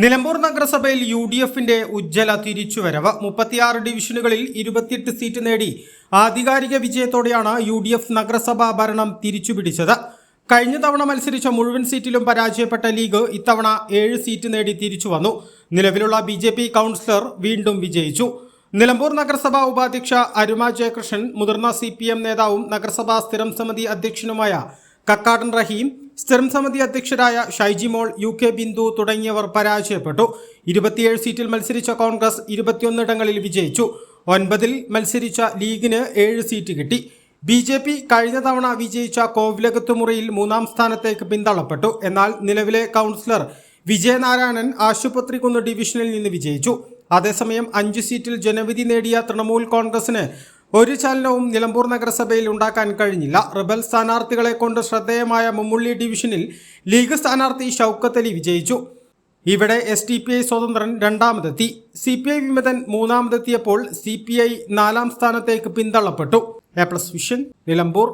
Nilambur നഗരസഭയിൽ U D എഫിന്റെ ഉജ്ജ്വല തിരിച്ചുവരവ്. മുപ്പത്തിയാറ് ഡിവിഷനുകളിൽ ഇരുപത്തിയെട്ട് സീറ്റ് നേടി ആധികാരിക വിജയത്തോടെയാണ് യു ഡി എഫ് നഗരസഭാ ഭരണം തിരിച്ചുപിടിച്ചത്. കഴിഞ്ഞ തവണ മത്സരിച്ച മുഴുവൻ സീറ്റിലും പരാജയപ്പെട്ട ലീഗ് ഇത്തവണ ഏഴ് സീറ്റ് നേടി തിരിച്ചു വന്നു നിലവിലുള്ള ബി ജെ പി കൗൺസിലർ വീണ്ടും വിജയിച്ചു. നിലമ്പൂർ നഗരസഭാ ഉപാധ്യക്ഷ അരുമ ജയകൃഷ്ണൻ മുതിർന്ന സി പി എം നേതാവും നഗരസഭാ സ്ഥിരം സമിതി അധ്യക്ഷനുമായ കക്കാടൻ റഹീം സ്ഥിരം സമിതി അധ്യക്ഷരായ ഷൈജി മോൾ യു കെ ബിന്ദു തുടങ്ങിയവർ പരാജയപ്പെട്ടു. ഇരുപത്തിയേഴ് സീറ്റിൽ മത്സരിച്ച കോൺഗ്രസ് ഇരുപത്തിയൊന്നിടങ്ങളിൽ വിജയിച്ചു. ഒൻപതിൽ മത്സരിച്ച ലീഗിന് ഏഴ് സീറ്റ് കിട്ടി. ബി ജെ പി കഴിഞ്ഞ തവണ വിജയിച്ച കോവിലകത്ത് മുറിയിൽ മൂന്നാം സ്ഥാനത്തേക്ക് പിന്തള്ളപ്പെട്ടു. എന്നാൽ നിലവിലെ കൗൺസിലർ വിജയനാരായണൻ ആശുപത്രിക്കുന്ന് ഡിവിഷനിൽ നിന്ന് വിജയിച്ചു. അതേസമയം അഞ്ച് സീറ്റിൽ ജനവിധി നേടിയ തൃണമൂൽ കോൺഗ്രസിന് ഒരു ചലനവും നിലമ്പൂർ നഗരസഭയിൽ ഉണ്ടാക്കാൻ കഴിഞ്ഞില്ല. റിബൽ സ്ഥാനാർത്ഥികളെ കൊണ്ട് ശ്രദ്ധേയമായ മുമ്മുള്ളി ഡിവിഷനിൽ ലീഗ് സ്ഥാനാർത്ഥി ഷൗക്കത്ത് അലി വിജയിച്ചു. ഇവിടെ എസ് ഡി പി ഐ സ്വതന്ത്രൻ രണ്ടാമതെത്തി. സി പി ഐ വിമതൻ മൂന്നാമതെത്തിയപ്പോൾ സി പി ഐ നാലാം സ്ഥാനത്തേക്ക് പിന്തള്ളപ്പെട്ടു. A plus vision Nilambur.